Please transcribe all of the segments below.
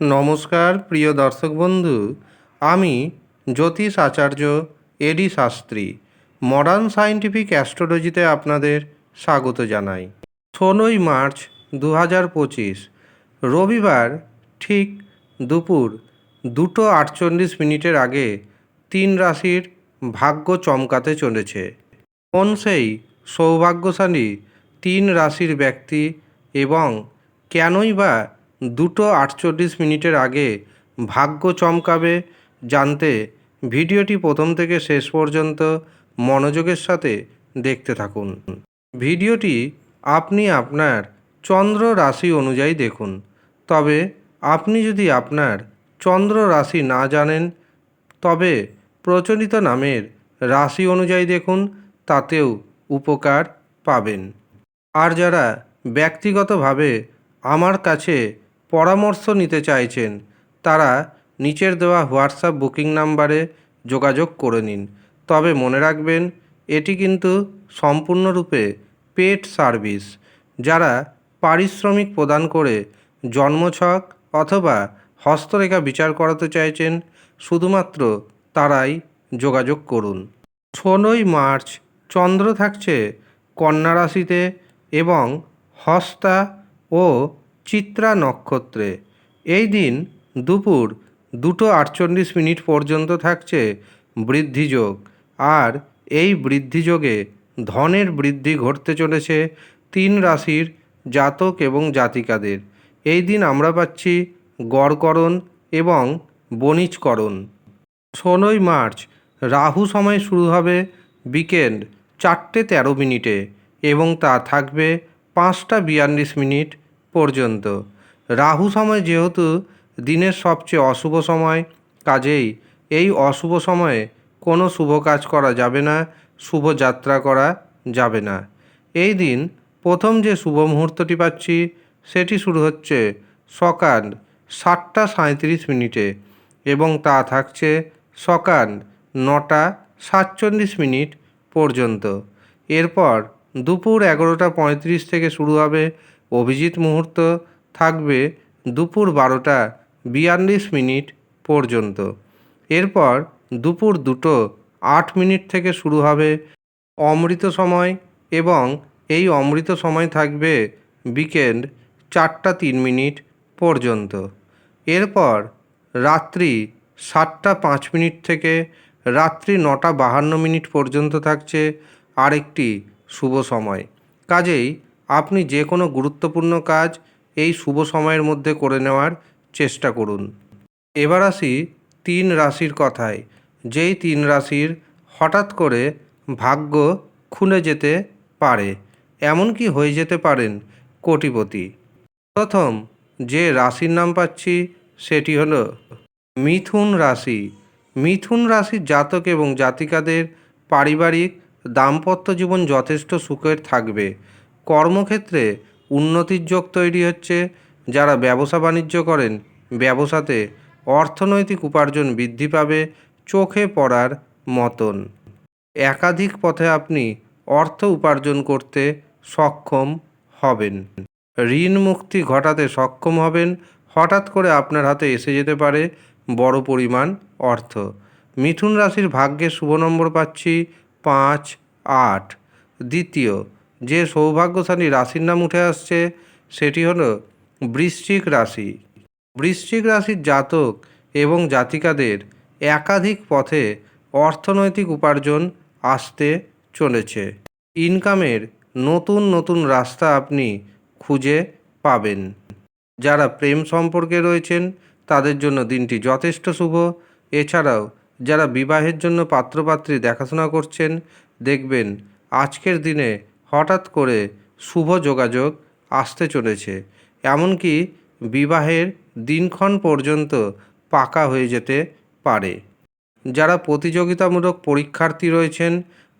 নমস্কার, প্রিয় দর্শক বন্ধু। আমি জ্যোতিষ Acharya A D Shastri modern scientific অ্যাস্ট্রোলজিতে আপনাদের স্বাগত জানাই। ষোলোই মার্চ দু হাজার পঁচিশ, রবিবার ঠিক দুপুর দুটো আটচল্লিশ মিনিটের আগে তিন রাশির ভাগ্য চমকাতে চলেছে। কোন সেই সৌভাগ্যশালী তিন রাশির ব্যক্তি এবং কেনই বা দুটো আটচল্লিশ মিনিটের আগে ভাগ্য চমকাবে জানতে ভিডিওটি প্রথম থেকে শেষ পর্যন্ত মনোযোগের সাথে দেখতে থাকুন। ভিডিওটি আপনি আপনার চন্দ্র রাশি অনুযায়ী দেখুন। তবে আপনি যদি আপনার চন্দ্র রাশি না জানেন, তবে প্রচলিত নামের রাশি অনুযায়ী দেখুন, তাতেও উপকার পাবেন। আর যারা ব্যক্তিগতভাবে আমার কাছে পরামর্শ নিতে চাইছেন, তারা নিচের দেওয়া হোয়াটসঅ্যাপ বুকিং নাম্বারে যোগাযোগ করে নিন। তবে মনে রাখবেন, এটি কিন্তু সম্পূর্ণরূপে পেড সার্ভিস, যারা পারিশ্রমিক প্রদান করে জন্মছক অথবা হস্তরেখা বিচার করাতে চাইছেন, শুধুমাত্র তারাই যোগাযোগ করুন। ষোলোই মার্চ, চন্দ্র থাকছে কন্যা রাশিতে এবং হস্তা ও চিত্রা নক্ষত্রে। এই দিন দুপুর দুটো আটচল্লিশ মিনিট পর্যন্ত থাকছে বৃদ্ধিযোগ। আর এই বৃদ্ধিযোগে ধনের বৃদ্ধি ঘটতে চলেছে তিন রাশির জাতক এবং জাতিকাদের। এই দিন আমরা পাচ্ছি গড়করণ এবং বণিজকরণ। ষোলোই মার্চ, রাহু সময় শুরু হবে বিকেন্ড চারটে তেরো মিনিটে এবং তা থাকবে পাঁচটা বিয়াল্লিশ মিনিট পর্যন্ত। রাহু সময় যেহেতু দিনের সবচেয়ে অশুভ সময়, কাজেই এই অশুভ সময়ে কোনো শুভ কাজ করা যাবে না, শুভ যাত্রা করা যাবে না। এই দিন প্রথম যে শুভ মুহূর্তটি পাচ্ছি, সেটি শুরু হচ্ছে সকাল সাতটা সাঁত্রিশ মিনিটে এবং তা থাকছে সকাল নটা সাতচল্লিশ মিনিট পর্যন্ত। এরপর দুপুর এগারোটা পঁয়ত্রিশ থেকে শুরু হবে অভিজিৎ মুহূর্ত থাকবে দুপুর বারোটা বিয়াল্লিশ মিনিট পর্যন্ত। এরপর দুপুর দুটো আট মিনিট থেকে শুরু হবে অমৃত সময় এবং এই অমৃত সময় থাকবে বিকেন্ড চারটা তিন মিনিট পর্যন্ত। এরপর রাত্রি সাতটা পাঁচ মিনিট থেকে রাত্রি নটা বাহান্ন মিনিট পর্যন্ত থাকছে আরেকটি শুভ সময়। কাজেই আপনি যে কোনো গুরুত্বপূর্ণ কাজ এই শুভ সময়ের মধ্যে করে নেওয়ার চেষ্টা করুন। এবার আসি তিন রাশির কথায়। যেই তিন রাশির হঠাৎ করে ভাগ্য খুলে যেতে পারে এমনকি হয়ে যেতে পারেন কোটিপতি? প্রথম, যে রাশির নাম পাচ্ছি সেটি হলো মিথুন রাশি। মিথুন রাশির জাতক এবং জাতিকাদের পারিবারিক দাম্পত্য জীবন যথেষ্ট সুখের থাকবে। কর্মক্ষেত্রে উন্নতির যোগ তৈরি হচ্ছে যারা ব্যবসা বাণিজ্য করেন। ব্যবসাতে অর্থনৈতিক উপার্জন বৃদ্ধি পাবে চোখে পড়ার মতন। একাধিক পথে আপনি অর্থ উপার্জন করতে সক্ষম হবেন। ঋণ মুক্তি ঘটাতে সক্ষম হবেন। হঠাৎ করে আপনার হাতে এসে যেতে পারে বড় পরিমাণ অর্থ। মিথুন রাশির ভাগ্যে শুভ নম্বর পাচ্ছি পাঁচ আট। দ্বিতীয় যে সৌভাগ্যশালী রাশির নাম উঠে আসছে সেটি হলো বৃশ্চিক রাশি। বৃশ্চিক রাশির জাতক এবং জাতিকাদের একাধিক পথে অর্থনৈতিক উপার্জন আসতে চলেছে। ইনকামের নতুন নতুন রাস্তা আপনি খুঁজে পাবেন। যারা প্রেম সম্পর্কে রয়েছেন, তাদের জন্য দিনটি যথেষ্ট শুভ। এছাড়াও যারা বিবাহের জন্য পাত্রপাত্রী দেখাশোনা করছেন, দেখবেন আজকের দিনে হঠাৎ করে শুভ যোগাযোগ আসতে চলেছে। এমনকি বিবাহের দিনক্ষণ পর্যন্ত পাকা হয়ে যেতে পারে। যারা প্রতিযোগিতামূলক পরীক্ষার্থী রয়েছেন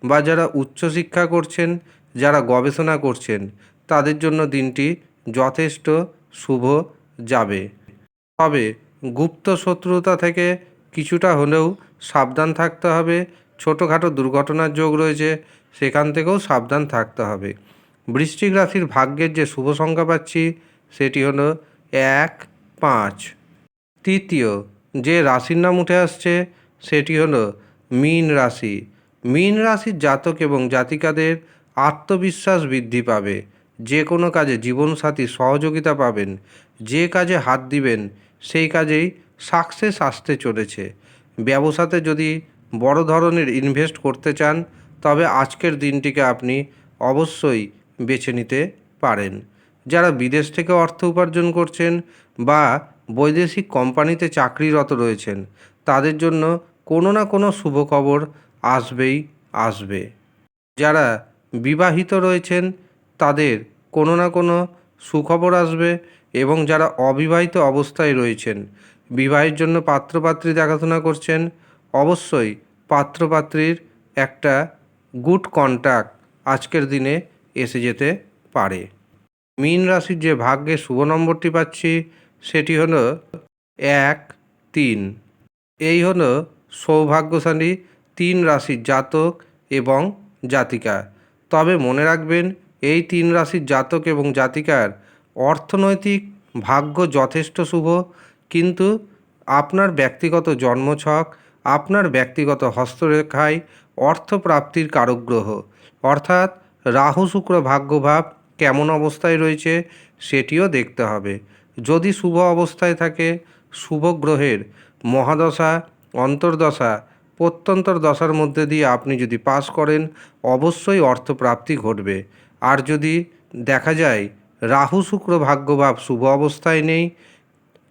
বা যারা উচ্চশিক্ষা করছেন, যারা গবেষণা করছেন, তাদের জন্য দিনটি যথেষ্ট শুভ যাবে। তবে গুপ্ত শত্রুতা থেকে কিছুটা হলেও সাবধান থাকতে হবে ছোটোখাটো দুর্ঘটনার যোগ রয়েছে, সেখান থেকেও সাবধান থাকতে হবে। বৃশ্চিক রাশির ভাগ্যের যে শুভ সংখ্যা পাচ্ছি, সেটি হলো এক, পাঁচ। তৃতীয়, যে রাশির নাম উঠে আসছে, সেটি হলো মীন রাশি। মীন রাশির জাতক এবং জাতিকাদের আত্মবিশ্বাস বৃদ্ধি পাবে। যে কোনো কাজে জীবনসাথীর সহযোগিতা পাবেন। যে কাজে হাত দিবেন, সেই কাজেই সাকসেস আসতে চলেছে। ব্যবসাতে যদি বড় ধরনের ইনভেস্ট করতে চান, তবে আজকের দিনটিকে আপনি অবশ্যই বেছে নিতে পারেন। যারা বিদেশ থেকে অর্থ উপার্জন করছেন বা বৈদেশিক কোম্পানিতে চাকরিরত রয়েছেন, তাদের জন্য কোনো না কোনো শুভ খবর আসবেই আসবে। যারা বিবাহিত রয়েছেন, তাদের কোনো না কোনো সুখবর আসবে এবং যারা অবিবাহিত অবস্থায় রয়েছেন, বিবাহের জন্য পাত্রপাত্রী দেখাশোনা করছেন অবশ্যই পাত্রপাত্রীর একটা গুড কন্ট্যাক্ট আজকের দিনে এসে যেতে পারে। মীন রাশির যে ভাগ্যে শুভ নম্বরটি পাচ্ছি, সেটি হলো এক, তিন। এই হলো সৌভাগ্যশালী তিন রাশির জাতক এবং জাতিকা। তবে মনে রাখবেন, এই তিন রাশির জাতক এবং জাতিকার অর্থনৈতিক ভাগ্য যথেষ্ট শুভ, কিন্তু আপনার ব্যক্তিগত জন্মছক আপনার ব্যক্তিগত হস্তরেখায় অর্থপ্রাপ্তির কারক গ্রহ অর্থাৎ রাহু শুক্র ভাগ্যভাব কেমন অবস্থায় রয়েছে সেটিও দেখতে হবে। যদি শুভ অবস্থায় থাকে, শুভ গ্রহের মহাদশা, অন্তর্দশা, প্রত্যন্তর দশার মধ্যে দিয়ে আপনি যদি পাস করেন, অবশ্যই অর্থপ্রাপ্তি ঘটবে। আর যদি দেখা যায়, রাহু শুক্র ভাগ্যভাব শুভ অবস্থায় নেই,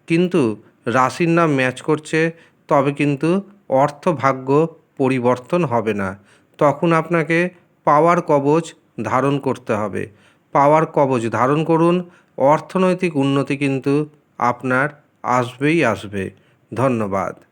কিন্তু রাশির নাম ম্যাচ করছে, তবে কিন্তু অর্থ ভাগ্য পরিবর্তন হবে না। তখন আপনাকে পাওয়ার কবচ ধারণ করতে হবে। পাওয়ার কবচ ধারণ করুন, অর্থনৈতিক উন্নতি কিন্তু আপনার আসবেই আসবে। ধন্যবাদ।